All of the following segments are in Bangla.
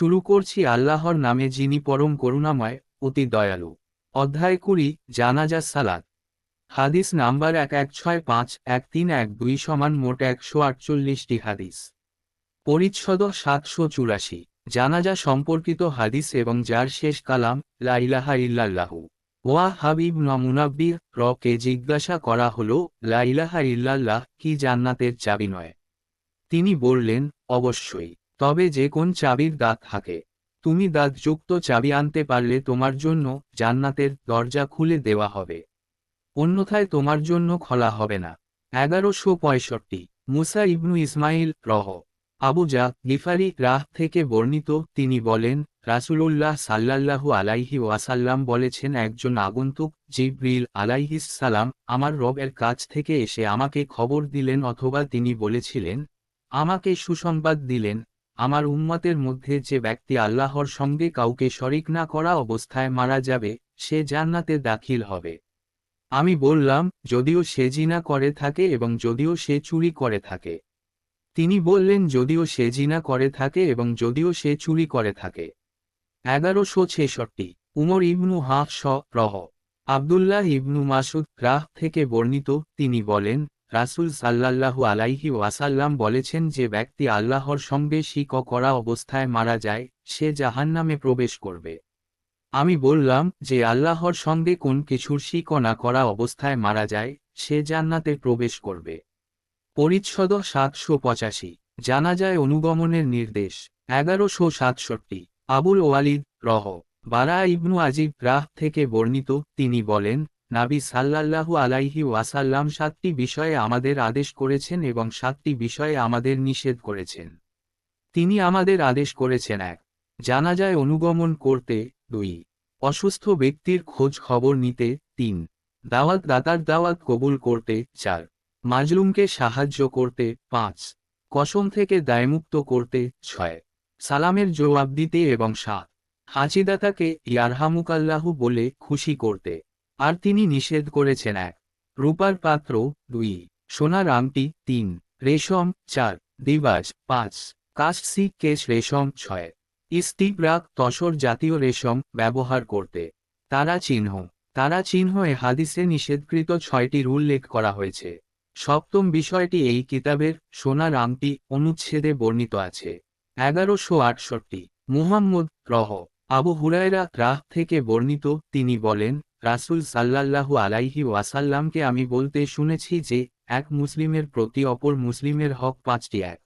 শুরু করছি আল্লাহর নামে যিনি পরম করুণাময়, অতি দয়ালু। অধ্যায় কুড়ি, জানাজা, সালাত। হাদিস নাম্বার এক এক ছয় পাঁচ এক তিন এক দুই সমান মোট একশো আটচল্লিশটি হাদিস। পরিচ্ছদ সাতশো চুরাশি। জানাজা সম্পর্কিত হাদিস এবং যার শেষ কালাম লাইলাহা ইল্লাল্লাহু। ওয়া হাবিব নমুনাব্বির রকে জিজ্ঞাসা করা হল লাইলাহা ইল্লাল্লাহ কি জান্নাতের চাবি নয়? তিনি বললেন, অবশ্যই। তবে যে কোন চাবির দাঁত থাকে। তুমি দাঁতযুক্ত চাবি আনতে পারলে তোমার জন্য জান্নাতের দরজা খুলে দেওয়া হবে। অন্যথায় তোমার জন্য খোলা হবে না। এগারোশো পঁয়ষট্টি, মুসা ইবনু ইসমাইল রহ। আবু জা গিফারি রাহ থেকে বর্ণিত তিনি বলেন, রাসূলুল্লাহ সাল্লাল্লাহু আলাইহি ওয়াসাল্লাম বলেছেন, একজন আগন্তুক জিব্রিল আলাইহিস সালাম আমার রবের কাছ থেকে এসে আমাকে খবর দিলেন অথবা তিনি বলেছিলেন, আমাকে সুসংবাদ দিলেন আমার উম্মতের মধ্যে যে ব্যক্তি আল্লাহর সঙ্গে কাউকে শরিক না করা অবস্থায় মারা যাবে, সে জান্নাতে দাখিল হবে। আমি বললাম, যদিও সে জিনা করে থাকে এবং যদিও সে চুরি করে থাকে। তিনি বললেন, যদিও সে জিনা করে থাকে এবং যদিও সে চুরি করে থাকে। এগারোশো ছেষট্টি, উমর ইবনু হাফ স রহ। আবদুল্লাহ ইবনু মাসুদ রাহ থেকে বর্ণিত, তিনি বলেন রাসূল সাল্লাল্লাহু আলাইহি ওয়াসাল্লাম বলেছেন যে ব্যক্তি আল্লাহর সঙ্গে শিক করা অবস্থায় মারা যায়, সে জাহান্নামে প্রবেশ করবে। আমি বললাম যে আল্লাহর সঙ্গে কোন কিছুর শিক না করা অবস্থায় মারা যায়, সে জান্নাতে প্রবেশ করবে। পরিচ্ছদ সাতশো পঁচাশি। জানা যায় অনুগমনের নির্দেশ। এগারোশো সাতষট্টি। আবুল ওয়ালিদ রহ। বারা ইবনু আজিব রাহ থেকে বর্ণিত, তিনি বলেন নাবি সাল্লাল্লাহু আলাইহি ওয়াসাল্লাম সাতটি বিষয়ে আমাদের আদেশ করেছেন এবং সাতটি বিষয়ে আমাদের নিষেধ করেছেন। তিনি আমাদের আদেশ করেছেন এক জানা যায় অনুগমন করতে। দুই, অসুস্থ ব্যক্তির খোঁজ খবর নিতে। তিন, দাওয়াত দাতার দাওয়াত কবুল করতে। চার, মাজলুমকে সাহায্য করতে। পাঁচ, কসম থেকে দায়মুক্ত করতে। ছয়, সালামের জবাব দিতে এবং সাত, হাজিদাতাকে ইয়ারহামুকাল্লাহু বলে খুশি করতে। আর তিনি নিষেধ করেছেন এক। রূপার পাত্র, দুই। সোনার আংটি তিন। রেশম, চার। দিবাজ পাঁচ। কাশসি কেশ রেশম, ছয়। ইস্তিব্রাক তসর জাতীয় রেশম ব্যবহার করতে। তারা চিহ্ন। তারা চিহ্ন এ হাদিসে নিষেধকৃত ছয়টির উল্লেখ করা হয়েছে। সপ্তম বিষয়টি এই কিতাবের সোনার আংটি অনুচ্ছেদে বর্ণিত আছে। এগারোশো আটষট্টি। মুহাম্মদ রহ। আবু হুরায়রা রাহ থেকে বর্ণিত, তিনি বলেন রাসূল সাল্লাল্লাহু আলাইহি ওয়াসাল্লামকে আমি বলতে শুনেছি যে, এক মুসলিমের প্রতি অপর মুসলিমের হক পাঁচটি, এক।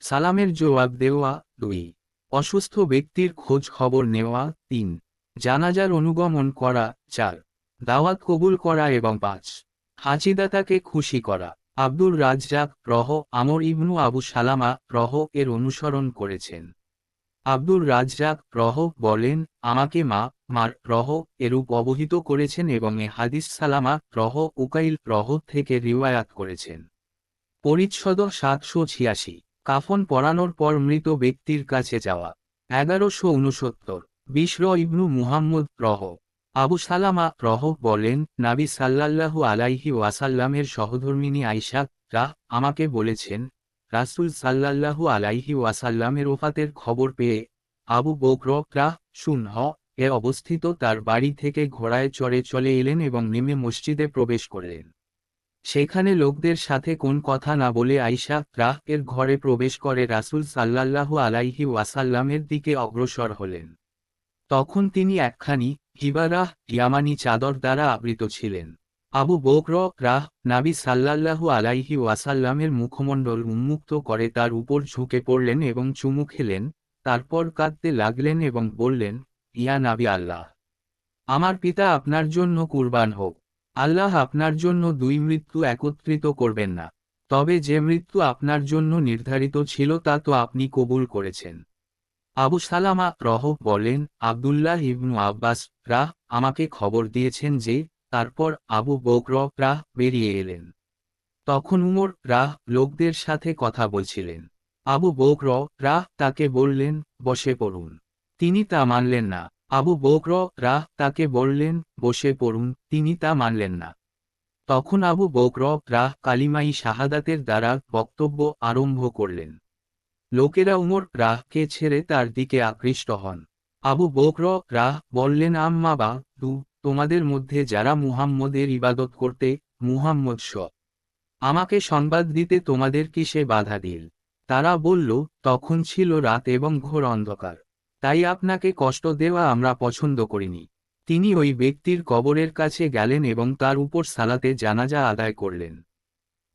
সালামের জবাব দেওয়া, দুই। অসুস্থ ব্যক্তির খোঁজ খবর নেওয়া, তিন। জানাজার অনুগমন করা, চার। দাওয়াত কবুল করা এবং পাঁচ। হাজিদাতাকে খুশি করা। আব্দুর রাজ্জাক রহ আমর ইবনু আবু সালামা রহ এর অনুসরণ করেছেন। আব্দুর রাজ্জাক, রহ, বলেন, আমাকে মা, মার, রহ, এরূপ অবহিত করেছেন এবং এ হাদিস সালামা, রহ, উকাইল, রহ থেকে রিওয়ায়াত করেছেন। পরিচ্ছদ সাতশো ছিয়াশি। কাফন পরানোর পর মৃত ব্যক্তির কাছে যাওয়া। এগারোশো উনসত্তর। বিশ্র ইবনু মুহাম্মদ, রহ। আবু সালামা, রহ, বলেন, নাবি সাল্লাল্লাহু আলাইহি ওয়াসাল্লামের সহধর্মিনী আইসা রাহ আমাকে বলেছেন রাসূল সাল্লাল্লাহু আলাইহি ওয়াসাল্লামের ওফাতের খবর পেয়ে আবু বকর রা শুনহ এ অবস্থিত তার বাড়ি থেকে ঘোড়ায় চড়ে চলে এলেন এবং নেমে মসজিদে প্রবেশ করলেন। সেখানে লোকদের সাথে কোন কথা না বলে আইসা রাহ এর ঘরে প্রবেশ করে রাসূল সাল্লাল্লাহু আলাইহি ওয়াসাল্লামের দিকে অগ্রসর হলেন। তখন তিনি একখানি হিবারাহ ইয়ামানি চাদর দ্বারা আবৃত ছিলেন। আবু বকর রাহ নাবি সাল্লাল্লাহু আলাইহি ওয়াসাল্লামের মুখমণ্ডল উন্মুক্ত করে তার উপর ঝুঁকে পড়লেন এবং চুমু খেলেন, তারপর কাঁদতে লাগলেন এবং বললেন, ইয়া নাবি আল্লাহ, আমার পিতা আপনার জন্য কুরবান হোক। আল্লাহ আপনার জন্য দুই মৃত্যু একত্রিত করবেন না। তবে যে মৃত্যু আপনার জন্য নির্ধারিত ছিল তা তো আপনি কবুল করেছেন। আবু সালামা রহ বলেন, আবদুল্লাহ ইবনু আব্বাস রাহ আমাকে খবর দিয়েছেন যে তারপর আবু বকর রাহ বেরিয়ে এলেন। তখন উমর রাহ লোকদের সাথে কথা বলছিলেন। আবু বকর রাহ তাকে বললেন, বসে পড়ুন। তিনি তা মানলেন না। আবু বকর রাহ তাকে বললেন, বসে পড়ুন। তিনি তা মানলেন না। তখন আবু বকর রাহ কালিমাই শাহাদাতের দ্বারা বক্তব্য আরম্ভ করলেন। লোকেরা উমর রাহকে ছেড়ে তার দিকে আকৃষ্ট হন। আবু বকর রাহ বললেন, আম্মা বা তু তোমাদের মধ্যে যারা মুহাম্মদের ইবাদত করতে, মুহাম্মদ স, আমাকে সংবাদ দিতে তোমাদের কি সে বাধা দিল। তারা বলল, তখন ছিল রাত এবং ঘোর অন্ধকার। তাই আপনাকে কষ্ট দেওয়া আমরা পছন্দ করিনি। তিনি ওই ব্যক্তির কবরের কাছে গেলেন এবং তার উপর সালাতে জানাজা আদায় করলেন।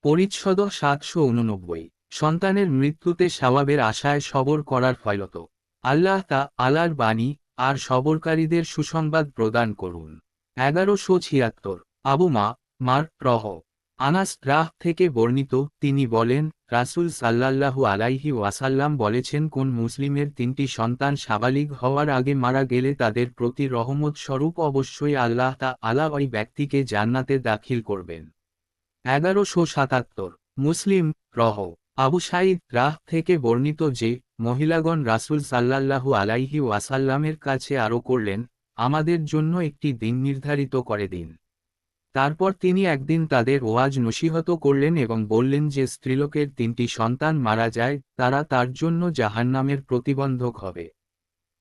পরিচ্ছদ সাতশো উননব্বই, সন্তানের মৃত্যুতে সওয়াবের আশায় সবর করার ফলত। আল্লাহ তা আলার বাণী আর সবরকারীদের সুসংবাদ প্রদান করুন। এগারোশো ছিয়াত্তর, আবু মা, মার রহ। আনাস রাহ থেকে বর্ণিত, তিনি বলেন, রাসূল সাল্লাল্লাহু আলাইহি ওয়াসাল্লাম বলেছেন, কোন মুসলিমের তিনটি সন্তান সাবালিগ হওয়ার আগে মারা গেলে তাদের প্রতি রহমত স্বরূপ অবশ্যই আল্লাহ তা আলা ওই ব্যক্তিকে জান্নাতে দাখিল করবেন। এগারোশো সাতাত্তর, মুসলিম রহ। আবু সাইদ রাহ থেকে বর্ণিত যে, মহিলাগণ রাসূল সাল্লাল্লাহু আলাইহি ওয়াসাল্লামের কাছে আরও করলেন, আমাদের জন্য একটি দিন নির্ধারিত করে দিন। তারপর তিনি একদিন তাদের ওয়াজ নসিহত করলেন এবং বললেন যে, স্ত্রীলোকের তিনটি সন্তান মারা যায়, তারা তার জন্য জাহান্নামের প্রতিবন্ধক হবে।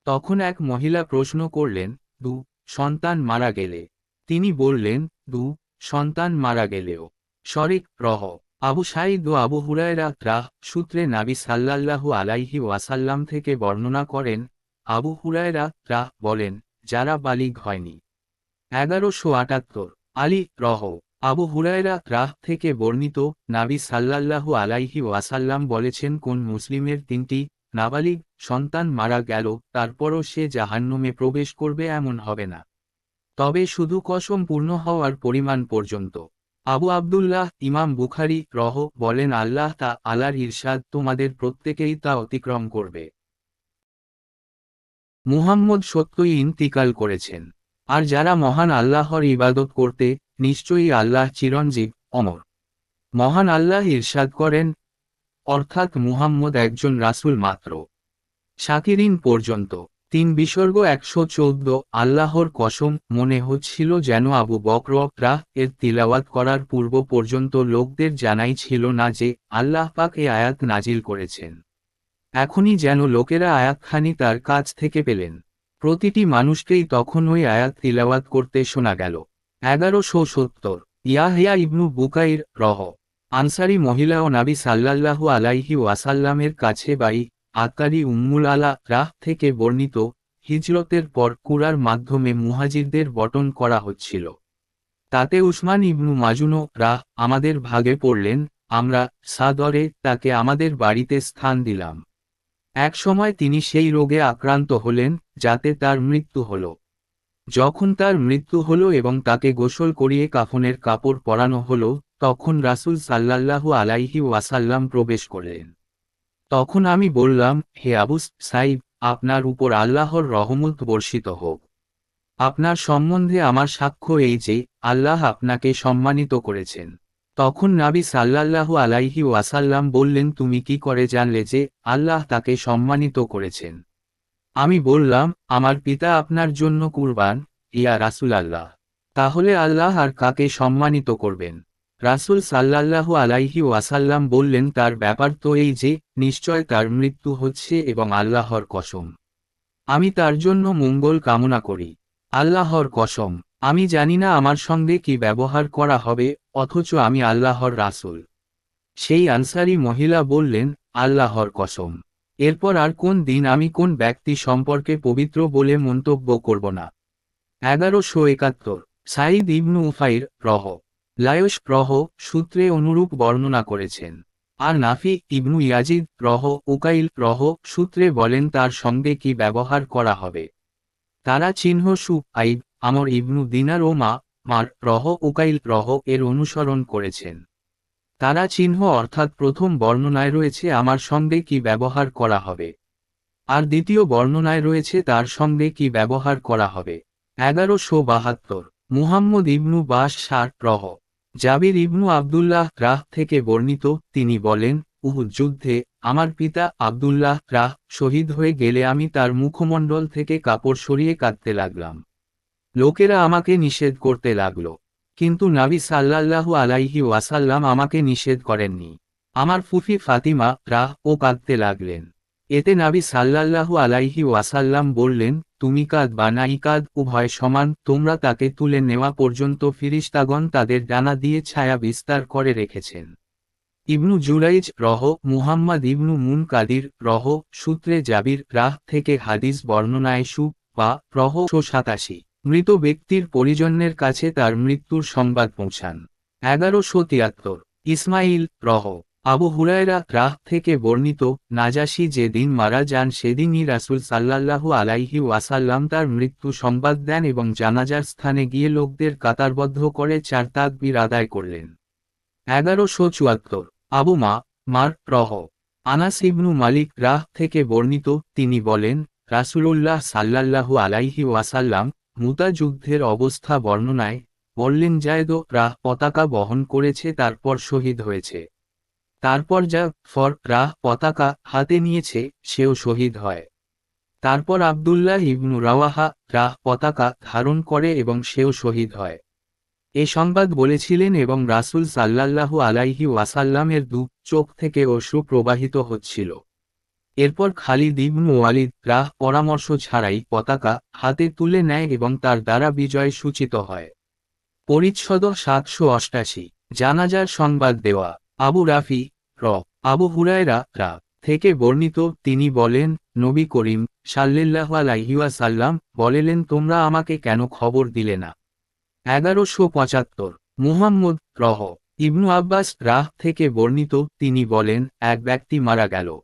তখন এক মহিলা প্রশ্ন করলেন, দু, সন্তান মারা গেলে? তিনি বললেন, দু, সন্তান মারা গেলেও। শরিক, রহ। আবু সাইদ ও আবু হুরায়রা ত্রাহ সূত্রে নাবি সাল্লাল্লাহু আলাইহি ওয়াসাল্লাম থেকে বর্ণনা করেন, আবু হুরায়রা ত্রাহ বলেন, যারা বালিগ হয়নি। এগারোশো আটাত্তর, আলী রহ, আবু হুরায়রা রাহ থেকে বর্ণিত নাবি সাল্লাল্লাহু আলাইহি ওয়াসাল্লাম বলেছেন, কোন মুসলিমের তিনটি নাবালিগ সন্তান মারা গেল, তারপরও সে জাহান্নমে প্রবেশ করবে এমন হবে না। তবে শুধু কসম পূর্ণ হওয়ার পরিমাণ পর্যন্ত। আবু আবদুল্লাহ ইমাম বুখারি রহ বলেন, আল্লাহ তা আলার ইরশাদ তোমাদের প্রত্যেকেই তা অতিক্রম করবে। মুহাম্মদ সত্যই ইন্তিকাল করেছেন। আর যারা মহান আল্লাহর ইবাদত করতে, নিশ্চয়ই আল্লাহ চিরঞ্জীব, অমর। মহান আল্লাহ ইরশাদ করেন, অর্থাৎ মুহাম্মদ একজন রাসূল মাত্র। শাকিরিন পর্যন্ত। তিন বিসর্গ একশো চৌদ্দ, আল্লাহর কসম, মনে হচ্ছিল যেন আবু বকরা এর তিলাওয়াত করার পূর্ব পর্যন্ত লোকদের জানাই ছিল না যে, আল্লাহ পাক এ আয়াত নাজিল করেছেন। এখনই যেন লোকেরা আয়াতখানি তার কাছ থেকে পেলেন। প্রতিটি মানুষকেই তখন ওই আয়াত তিলাওয়াত করতে শোনা গেল। এগারোশো সত্তর, ইয়াহিয়া ইবনু বুকাইর রহ, আনসারি মহিলা ও নাবি সাল্লাল্লাহু আলাইহি ওয়াসাল্লামের কাছে বাই আকারি উম্মুল আলা রাহ থেকে বর্ণিত হিজরতের পর কুরার মাধ্যমে মুহাজিরদের বটন করা হচ্ছিল। তাতে উসমান ইবনু মাজুনো রাহ আমাদের ভাগে পড়লেন, আমরা সাদরে তাকে আমাদের বাড়িতে স্থান দিলাম। এক সময় তিনি সেই রোগে আক্রান্ত হলেন, যাতে তার মৃত্যু হল। যখন তার মৃত্যু হল এবং তাকে গোসল করিয়ে কাফনের কাপড় পরানো হল, তখন রাসুল সাল্লাল্লাহু আলাইহি ওয়াসাল্লাম প্রবেশ করলেন। তখন আমি বললাম, হে আবুস সাইব, আপনার উপর আল্লাহর রহমত বর্ষিত হোক। আপনার সম্বন্ধে আমার সাক্ষ্য এই যে, আল্লাহ আপনাকে সম্মানিত করেছেন। তখন নাবি সাল্লাল্লাহু আলাইহি ওয়াসাল্লাম বললেন, তুমি কি করে জানলে যে, আল্লাহ তাকে সম্মানিত করেছেন? আমি বললাম, আমার পিতা আপনার জন্য কুরবান, ইয়া রাসুল আল্লাহ তাহলে আল্লাহ আর কাকে সম্মানিত করবেন? রাসুল সাল্লাল্লাহু আলাইহি ওয়াসাল্লাম বললেন, তার ব্যাপার তো এই যে, নিশ্চয় তার মৃত্যু হচ্ছে এবং আল্লাহর কসম। আমি তার জন্য মঙ্গল কামনা করি। আল্লাহর কসম। আমি জানি না আমার সঙ্গে কি ব্যবহার করা হবে, অথচ আমি আল্লাহর রাসুল। সেই আনসারি মহিলা বললেন, আল্লাহর কসম। এরপর আর কোন দিন আমি কোন ব্যক্তি সম্পর্কে পবিত্র বলে মন্তব্য করব না। এগারোশো একাত্তর সাইদ ইবনু উফাইর রহ। লায়স প্রহ সূত্রে অনুরূপ বর্ণনা করেছেন। আর নাফি ইবনু ইয়াজিদ প্রহ, উকাইল প্রহ সূত্রে বলেন তার সঙ্গে কি ব্যবহার করা হবে। তারা চিহ্ন সু, আইব, আমর ইবনু দিনার ও মা, মার রহ উকাইল প্রহ এর অনুসরণ করেছেন। তারা চিহ্ন অর্থাৎ প্রথম বর্ণনায় রয়েছে আমার সঙ্গে কি ব্যবহার করা হবে। আর দ্বিতীয় বর্ণনায় রয়েছে তার সঙ্গে কি ব্যবহার করা হবে। এগারোশো বাহাত্তর, মুহাম্মদ ইবনু বাস সার রহ জাবির ইবনু আবদুল্লাহ রাহ থেকে বর্ণিত, তিনি বলেন, উহুদ যুদ্ধে আমার পিতা আবদুল্লাহ রাহ শহীদ হয়ে গেলে আমি তার মুখমণ্ডল থেকে কাপড় সরিয়ে কাঁদতে লাগলাম। লোকেরা আমাকে নিষেধ করতে লাগল। কিন্তু নাবি সাল্লাল্লাহু আলাইহি ওয়াসাল্লাম আমাকে নিষেধ করেননি। আমার ফুফি ফাতিমা রাহ ও কাঁদতে লাগলেন। এতে নাবি সাল্লাল্লাহু আলাইহি ওয়াসাল্লাম বললেন, তুমি কাঁদ বা নাই উভয় সমান, তোমরা তাকে তুলে নেওয়া পর্যন্ত ফিরিস্তাগণ তাদের ডানা দিয়ে ছায়া বিস্তার করে রেখেছেন। ইবনু জুরাইজ রহ, মুহাম্মদ ইবনু মুন কাদির রহ, সূত্রে জাবির রাহ থেকে হাদিস বর্ণনায় সু, বা, রহ সাতাশি। মৃত ব্যক্তির পরিজনের কাছে তার মৃত্যুর সংবাদ পৌঁছান। এগারোশো তিয়াত্তর। ইসমাইল রহ আবু হুরায়রা রাহ থেকে বর্ণিত, নাজাসি যেদিন মারা যান সেদিনই রাসুল সাল্লাল্লাহু আলাইহি ওয়াসাল্লাম তার মৃত্যু সংবাদ দেন এবং জানাজার স্থানে গিয়ে লোকদের কাতারবদ্ধ করে চার তাকবির আদায় করলেন। এগারোশো চুয়াত্তর, আবু মা, মার রহ। আনাস ইবনু মালিক রাহ থেকে বর্ণিত, তিনি বলেন, রাসূলুল্লাহ সাল্লাল্লাহু আলাইহি ওয়াসাল্লাম মুতা যুদ্ধের অবস্থা বর্ণনায় বললেন, জায়দ রাহ পতাকা বহন করেছে, তারপর শহীদ হয়েছে। তারপর যা ফর রাহ পতাকা হাতে নিয়েছে, সেও শহীদ হয়। তারপর আবদুল্লাহ ইবনু রাওয়াহা রাহ পতাকা ধারণ করে এবং সেও শহীদ হয়। এ সংবাদ বলেছিলেন এবং রাসূল সাল্লাল্লাহু আলাইহি ওয়াসাল্লামের দু চোখ থেকে অশ্রু প্রবাহিত হচ্ছিল। এরপর খালিদ ইবনু ওয়ালিদ রাহ পরামর্শ ছাড়াই পতাকা হাতে তুলে নেয় এবং তার দ্বারা বিজয় সূচিত হয়। পরিচ্ছদ সাতশো অষ্টাশি, জানাজার সংবাদ দেওয়া। আবু রাফি, র। আবু হুরায়রা, রা। থেকে বর্ণিত, তিনি বলেন, নবী করিম সাল্লিল্লাহু আলাইহিওয়াসাল্লাম বলেলেন, তোমরা আমাকে কেন খবর দিলে না? এগারোশো পঁচাত্তর। মুহাম্মদ রহ ইবনু আব্বাস রাহ থেকে বর্ণিত, তিনি বলেন, এক ব্যক্তি মারা গেল।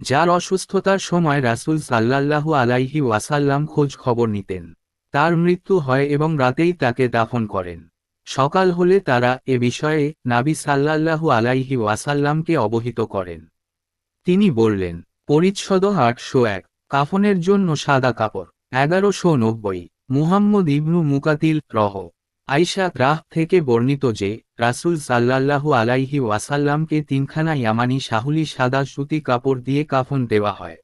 যার অসুস্থতার সময় রাসূল সাল্লাল্লাহু আলাইহি ওয়াসাল্লাম খোঁজ খবর নিতেন। তার মৃত্যু হয় এবং রাতেই তাকে দাফন করেন। সকাল হলে তারা এ বিষয়ে নাবি সাল্লাল্লাহু আলাইহি ওয়াসাল্লামকে অবহিত করেন। তিনি বললেন, পরিচ্ছদ আটশো এক, কাফনের জন্য সাদা কাপড়, এগারোশো নব্বই, মুহাম্মদ ইবনু মুকাতিল রহ আইসা রাহ থেকে বর্ণিত যে, রাসূল সাল্লাল্লাহু আলাইহি ওয়াসাল্লামকে তিনখানা ইয়ামানি শাহুলি সাদা সুতি কাপড় দিয়ে কাফন দেওয়া হয়।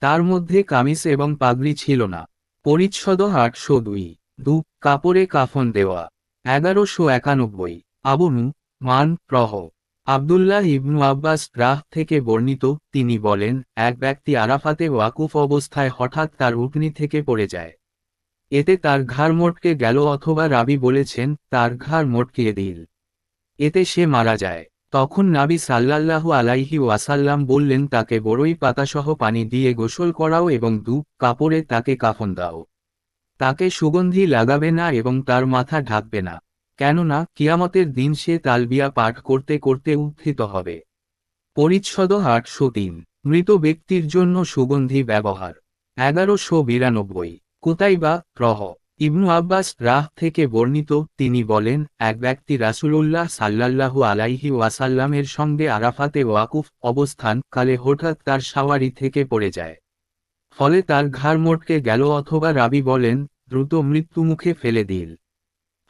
তার মধ্যে কামিজ এবং পাগড়ি ছিল না। পরিচ্ছদ আটশো দুই, দু, কাপড়ে কাফন দেওয়া। এগারোশো একানব্বই আবনু মান রহ আবদুল্লাহ ইবনু আব্বাস রাহ থেকে বর্ণিত, তিনি বলেন, এক ব্যক্তি আরাফাতে ওয়াকুফ অবস্থায় হঠাৎ তার উটনি থেকে পড়ে যায়। এতে তার ঘাড় মোটকে গেল অথবা রাবি বলেছেন, তার ঘাড় মোটকিয়ে দিল। এতে সে মারা যায়। তখন নাবি সাল্লাল্লাহু আলাইহি ওয়াসাল্লাম বললেন, তাকে বড়ই পাতাসহ পানি দিয়ে গোসল করাও এবং দু কাপড়ে তাকে কাফন দাও। তাকে সুগন্ধি লাগাবে না এবং তার মাথা ঢাকবে না। কেননা, কিয়ামতের দিন সে তালবিয়া পাঠ করতে করতে উত্থিত হবে। পরিচ্ছদ আটশো তিন। মৃত ব্যক্তির জন্য সুগন্ধি ব্যবহার। এগারোশো বিরানব্বই। কোতাইবা, রহ। ইবনু আব্বাস রাহ থেকে বর্ণিত, তিনি বলেন, এক ব্যক্তি রাসূলুল্লাহ সাল্লাল্লাহু আলাইহি ওয়াসাল্লামের সঙ্গে আরাফাতে ওয়াকুফ অবস্থান কালে হঠাৎ তার সাওয়ারি থেকে পড়ে যায়। ফলে তার ঘাড় মোটকে গেল অথবা রাবি বলেন দ্রুত মৃত্যুমুখে ফেলে দিল।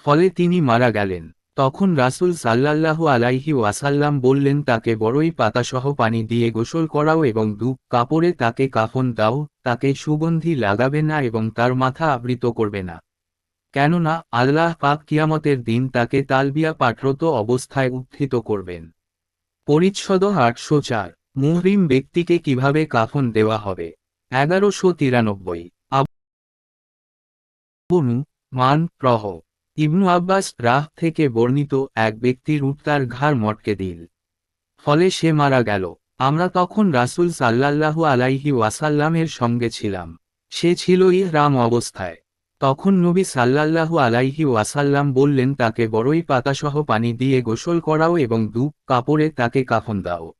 ফলে তিনি মারা গেলেন। তখন রাসূল সাল্লাল্লাহু আলাইহি ওয়াসাল্লাম বললেন, তাকে বড়ই পাতাসহ পানি দিয়ে গোসল করাও এবং দু কাপড়ে তাকে কাফন দাও, তাকে সুগন্ধি লাগাবে না এবং তার মাথা আবৃত করবে না। কেননা আল্লাহ পাক কিয়ামতের দিন তাকে তালবিয়া পাঠরত অবস্থায় উত্থিত করবেন। পরিচ্ছদ আটশো চার। মুহরিম ব্যক্তিকে কীভাবে কাফন দেওয়া হবে? এগারোশো তিরানব্বই। আবনু মান প্রহ ইবনু আব্বাস রাহ থেকে বর্ণিত এক ব্যক্তির উট তার ঘাড় মটকে দিল। ফলে সে মারা গেল। আমরা তখন রাসূল সাল্লাল্লাহু আলাইহি ওয়াসাল্লামের সঙ্গে ছিলাম। সে ছিল ইহরাম অবস্থায়। তখন নবী সাল্লাল্লাহু আলাইহি ওয়াসাল্লাম বললেন, তাকে বড়ই পাতাসহ পানি দিয়ে গোসল করাও এবং দুপ কাপড়ে তাকে কাফন দাও।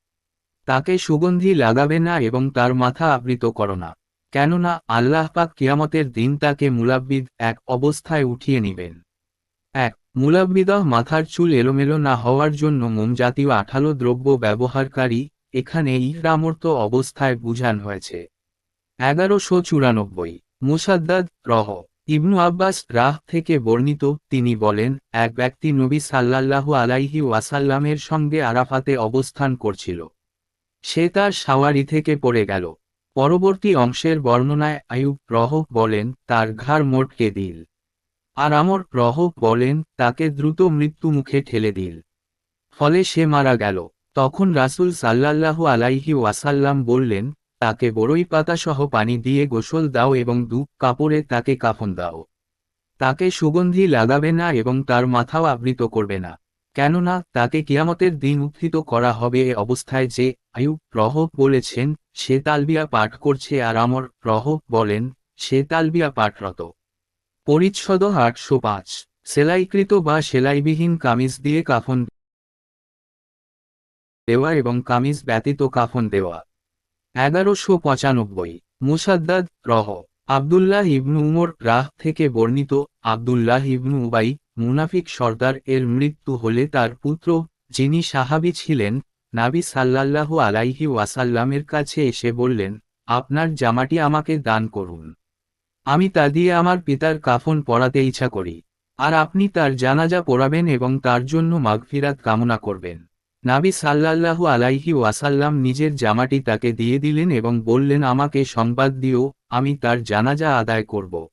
তাকে সুগন্ধি লাগাবে না এবং তার মাথা আবৃত করো না। কেননা আল্লাহ পাক কিয়ামতের দিন তাকে মুলাব্বিদ এক অবস্থায় উঠিয়ে নিবেন। এক, মুলাব্বিদহ মাথার চুল এলোমেলো না হওয়ার জন্য মোম জাতীয় আঠালো দ্রব্য ব্যবহারকারী এখানে ইহরামর্ত অবস্থায় বুঝান হয়েছে। এগারোশো চুরানব্বই, মুসাদ্দাদ রহ, ইবনু আব্বাস রাহ থেকে বর্ণিত তিনি বলেন, এক ব্যক্তি নবী সাল্লাল্লাহু আলাইহি ওয়াসাল্লামের সঙ্গে আরাফাতে অবস্থান করছিল। সে তার সাওয়ারি থেকে পড়ে গেল। পরবর্তী অংশের বর্ণনায় আয়ুব রহ বলেন, তার ঘাড় মোটকে দিল। আর আমর রহ বলেন, তাকে দ্রুত মৃত্যুমুখে ঠেলে দিল। ফলে সে মারা গেল। তখন রাসূল সাল্লাল্লাহু আলাইহি ওয়াসাল্লাম বললেন, তাকে বড়ই পাতাসহ পানি দিয়ে গোসল দাও এবং দু কাপড়ে তাকে কাফন দাও। তাকে সুগন্ধি লাগাবে না এবং তার মাথাও আবৃত করবে না। কেননা, তাকে কিয়ামতের দিন উত্থিত করা হবে এ অবস্থায় যে আয়ুব প্রহ বলেছেন সে তালবিয়া পাঠ করছে আর আমর প্রহ বলেন সে তালবিয়া পাঠরত। পরিচ্ছদ আটশো পাঁচ সেলাইকৃত বা সেলাইবিহীন কামিজ দিয়ে কাফন দেওয়া এবং কামিজ ব্যতীত কাফন দেওয়া। এগারোশো পঁচানব্বই, মুসাদ্দাদ রহ, আবদুল্লাহ ইবনু উমর রাহ থেকে বর্ণিত আবদুল্লাহ ইবনু উবাই, মুনাফিক সর্দার এর মৃত্যু হলে তার পুত্র যিনি সাহাবি ছিলেন নাবি সাল্লাল্লাহু আলাইহি ওয়াসাল্লামের কাছে এসে বললেন, আপনার জামাটি আমাকে দান করুন। আমি তা দিয়ে আমার পিতার কাফন পরাতে ইচ্ছা করি। আর আপনি তার জানাজা পড়াবেন এবং তার জন্য মাগফিরাত কামনা করবেন। নাবি সাল্লাল্লাহু আলাইহি ওয়াসাল্লাম নিজের জামাটি তাকে দিয়ে দিলেন এবং বললেন, আমাকে সংবাদ দিও, আমি তার জানাজা আদায় করব।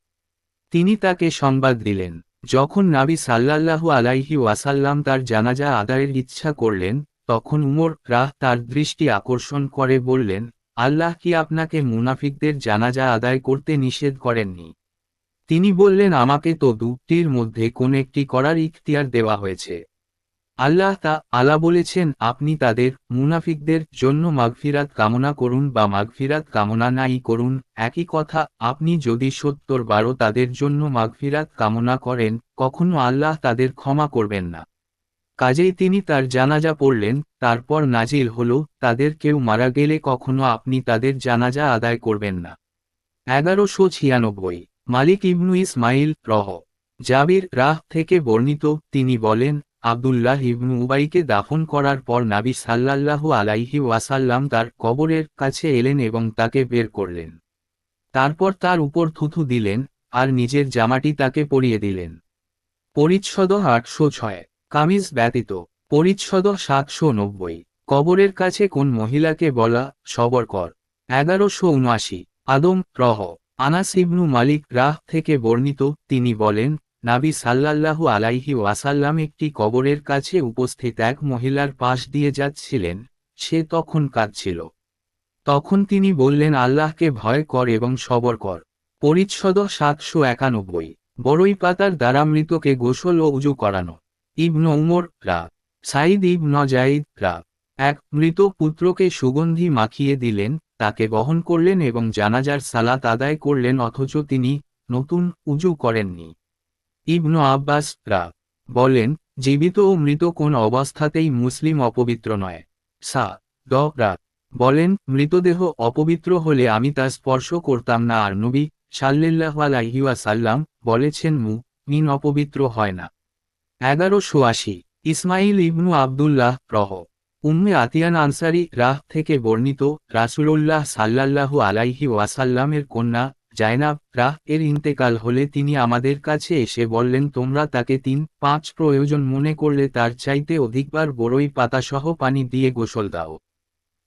তিনি তাকে সংবাদ দিলেন। যখন নাবি সাল্লাল্লাহু আলাইহি ওয়াসাল্লাম তার জানাজা আদায়ের ইচ্ছা করলেন তখন উমর রাহ তার দৃষ্টি আকর্ষণ করে বললেন, আল্লাহ কি আপনাকে মুনাফিকদের জানাজা আদায় করতে নিষেধ করেননি? তিনি বললেন, আমাকে তো দুটির মধ্যে কোন একটি করার ইখতিয়ার দেওয়া হয়েছে। আল্লাহ তা আলা বলেছেন, আপনি তাদের মুনাফিকদের জন্য মাগফিরাত কামনা করুন বা মাগফিরাত কামনা নাই করুন, একই কথা, আপনি যদি সত্তর বারো তাদের জন্য মাগফিরাত কামনা করেন, কখনো আল্লাহ তাদের ক্ষমা করবেন না। কাজেই তিনি তার জানাজা পড়লেন, তারপর নাজিল হল, তাদের কেউ মারা গেলে কখনো আপনি তাদের জানাজা আদায় করবেন না। এগারোশো ছিয়ানব্বই, মালিক ইবনু ইসমাইল, রহ। জাবির রাহ থেকে বর্ণিত, তিনি বলেন, আবদুল্লাহ ইবনু উবাইকে দাফন করার পর নাবি সাল্লাল্লাহু আলাইহি ওয়াসাল্লাম তার কবরের কাছে এলেন এবং তাকে বের করলেন। তারপর তার উপর থুথু দিলেন, আর নিজের জামাটি তাকে পরিয়ে দিলেন। পরিচ্ছদ আটশো ছয়। কামিজ ব্যতীত, পরিচ্ছদ সাতশো নব্বই। কবরের কাছে কোন মহিলাকে বলা সবর কর? এগারোশো উনআশি। আদম রহ। আনাস ইবনু মালিক রাহ থেকে বর্ণিত, তিনি বলেন, নাবি সাল্লাল্লাহু আলাইহি ওয়াসাল্লাম একটি কবরের কাছে উপস্থিত এক মহিলার পাশ দিয়ে যাচ্ছিলেন, সে তখন কাঁদছিল। তখন তিনি বললেন, আল্লাহকে ভয় কর এবং সবর কর। পরিচ্ছদ সাতশো একানব্বই। বড়ই পাতার দ্বারা মৃতকে গোসল ও উজু করানো। ইবন উমর রা সাইদ ইবন জাইদ রা, এক মৃত পুত্রকে সুগন্ধি মাখিয়ে দিলেন, তাকে বহন করলেন এবং জানাজার সালাত আদায় করলেন অথচ তিনি নতুন উজু করেননি। ইবন আব্বাস রা, বলেন, জীবিত ও মৃত কোন অবস্থাতেই মুসলিম অপবিত্র নয়। সা, দ, রা, বলেন, মৃতদেহ অপবিত্র হলে আমি তা স্পর্শ করতাম না আর নবী সাল্লাহ আলাইহাসাল্লাম বলেছেন মু মিন অপবিত্র হয় না। এগারোশো আশি, ইসমাইল ইবনু আবদুল্লাহ প্রহ উম্মে আতিয়ান আনসারি রাহ থেকে বর্ণিত রাসুলুল্লাহ সাল্লাল্লাহু আলাইহি ওয়াসাল্লামের কন্যা জায়নাব রাহ এর ইন্তেকাল হলে তিনি আমাদের কাছে এসে বললেন, তোমরা তাকে তিন পাঁচ প্রয়োজন মনে করলে তার চাইতে অধিকবার বড়ই পাতাসহ পানি দিয়ে গোসল দাও।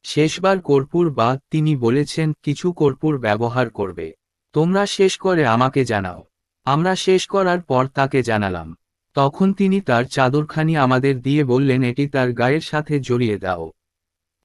শেষবার কর্পূর বা তিনি বলেছেন, কিছু কর্পূর ব্যবহার করবে। তোমরা শেষ করে আমাকে জানাও। আমরা শেষ করার পর তাকে জানালাম। তখন তিনি তার চাদরখানি আমাদের দিয়ে বললেন, এটি তার গায়ের সাথে জড়িয়ে দাও।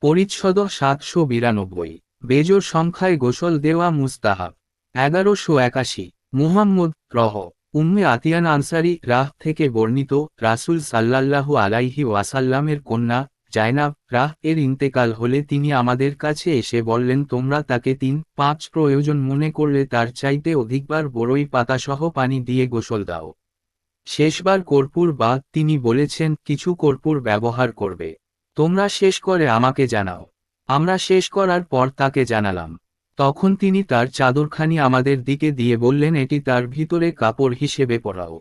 পরিচ্ছদ সাতশো বিরানব্বই। বেজোর সংখ্যায় গোসল দেওয়া মুস্তাহাব। এগারোশো একাশি। মুহাম্মদ রহ। উম্মে আতিয়ান আনসারি রাহ থেকে বর্ণিত রাসুল সাল্লাল্লাহু আলাইহি ওয়াসাল্লামের কন্যা জায়নাব রাহ এর ইন্তেকাল হলে তিনি আমাদের কাছে এসে বললেন, তোমরা তাকে তিন পাঁচ প্রয়োজন মনে করলে তার চাইতে অধিকবার বড়ই পাতাসহ পানি দিয়ে গোসল দাও। শেষবার কর্পূর বা তিনি বলেছেন, কিছু কর্পূর ব্যবহার করবে। তোমরা শেষ করে আমাকে জানাও। আমরা শেষ করার পর তাকে জানালাম। তখন তিনি তার চাদরখানি আমাদের দিকে দিয়ে বললেন, এটি তার ভিতরে কাপড় হিসেবে পরাও।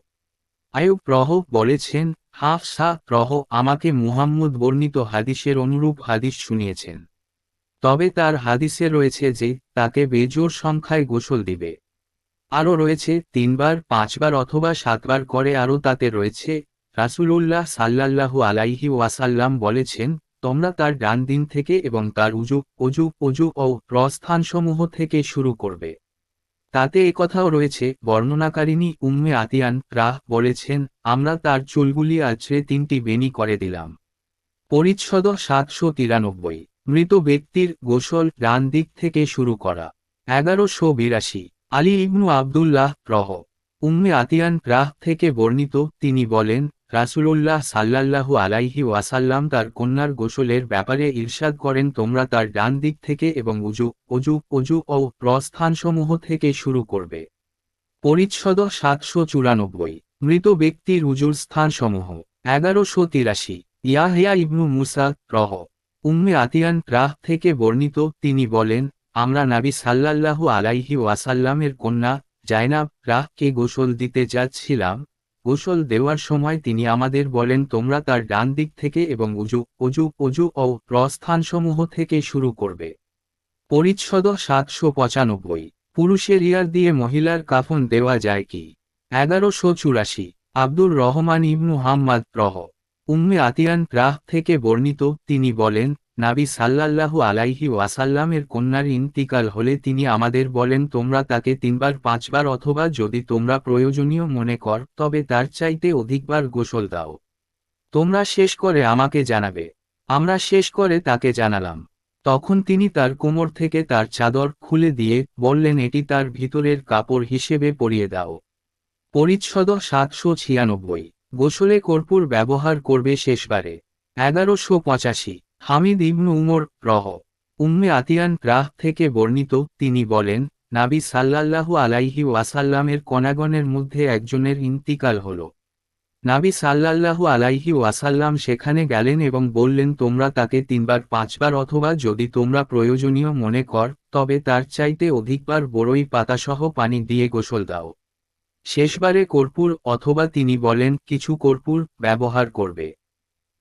আয়ুব প্রহ বলেছেন, হাফ সা প্রহ আমাকে মুহাম্মদ বর্ণিত হাদিসের অনুরূপ হাদিস শুনিয়েছেন। তবে তার হাদিসে রয়েছে যে, তাকে বেজোর সংখ্যায় গোসল দিবে। আরও রয়েছে তিনবার, পাঁচবার অথবা সাতবার করে আরও তাতে রয়েছে। রাসুলুল্লাহ সাল্লাল্লাহু আলাইহি ওয়াসাল্লাম বলেছেন, তোমরা তার ডান দিন থেকে এবং তার উজু অজু অজু ও প্রস্থানসমূহ থেকে শুরু করবে। তাতে একথাও রয়েছে বর্ণনাকারিনী উম্মে আতিয়ান রাহ বলেছেন, আমরা তার চুলগুলি আছড়ে তিনটি বেনি করে দিলাম। পরিচ্ছদ সাতশো তিরানব্বই। মৃত ব্যক্তির গোসল ডান দিক থেকে শুরু করা। এগারোশো বিরাশি। আলী ইবনু আবদুল্লাহ রহ। উম্মে আতিয়ান রাহ থেকে বর্ণিত, তিনি বলেন, রাসূলুল্লাহ সাল্লাল্লাহু আলাইহি ওয়াসাল্লাম তার কন্যার গোসলের ব্যাপারে ইরশাদ করেন, তোমরা তার ডান দিক থেকে এবং উজু অজু অজু ও প্রস্থানসমূহ থেকে শুরু করবে। পরিচ্ছদ সাতশো চুরানব্বই। মৃত ব্যক্তির উজুর স্থানসমূহ। এগারোশো তিরাশি। ইয়াহিয়া ইবনু মুসা রহ। উম্মে আতিয়ান রাহ থেকে বর্ণিত, তিনি বলেন আমরা নাবি সাল্লাল্লাহু আলাইহি ওয়াসাল্লামের কন্যা জাইনাব রাহকে গোসল দিতে যাচ্ছিলাম। গোসল দেওয়ার সময় তিনি আমাদের বলেন, তোমরা তার ডান দিক থেকে এবং উজু অজু অজু ও প্রস্থানসমূহ থেকে শুরু করবে। পরিচ্ছদ সাতশো পঁচানব্বই। পুরুষের ইয়ার দিয়ে মহিলার কাফন দেওয়া যায় কি? এগারোশো চুরাশি। আব্দুর রহমান ইবনু হাম্মাদ রহ। উম্মে আতিয়ান রাহ থেকে বর্ণিত, তিনি বলেন নাবি সাল্লাল্লাহু আলাইহি ওয়াসাল্লামের কন্যার ইন্তিকাল হলে তিনি আমাদের বলেন, তোমরা তাকে তিনবার, পাঁচবার অথবা যদি তোমরা প্রয়োজনীয় মনে কর, তবে তার চাইতে অধিকবার গোসল দাও। তোমরা শেষ করে আমাকে জানাবে। আমরা শেষ করে তাকে জানালাম। তখন তিনি তার কোমর থেকে তার চাদর খুলে দিয়ে বললেন, এটি তার ভিতরের কাপড় হিসেবে পরিয়ে দাও। পরিচ্ছদ সাতশো ছিয়ানব্বই। গোসলে কর্পূর ব্যবহার করবে শেষবারে। এগারোশো পঁচাশি। হামিদ ইবনু উমর রহ। উম্মে আতিয়ান রাহ থেকে বর্ণিত, তিনি বলেন, নাবি সাল্লাল্লাহু আলাইহি ওয়াসাল্লামের কণাগণের মধ্যে একজনের ইন্তিকাল হল। নাবি সাল্লাল্লাহু আলাইহি ওয়াসাল্লাম সেখানে গেলেন এবং বললেন, তোমরা তাকে তিনবার, পাঁচবার অথবা যদি তোমরা প্রয়োজনীয় মনে কর, তবে তার চাইতে অধিকবার বড়ই পাতাসহ পানি দিয়ে গোসল দাও। শেষবারে কর্পূর অথবা তিনি বলেন, কিছু কর্পূর ব্যবহার করবে।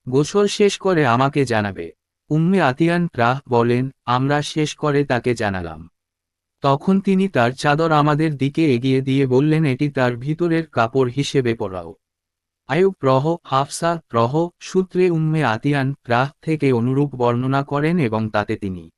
গোসল শেষ করে আমাকে জানাবে। উম্মে আতিয়ান রাহ বলেন, আমরা শেষ করে তাকে জানালাম। তখন তিনি তার চাদর আমাদের দিকে এগিয়ে দিয়ে বললেন, এটি তার ভিতরের কাপড় হিসেবে পরাও। আয়ুব রহ, হাফসা রহ সূত্রে উম্মে আতিয়ান রাহ থেকে অনুরূপ বর্ণনা করেন এবং তাতে তিনি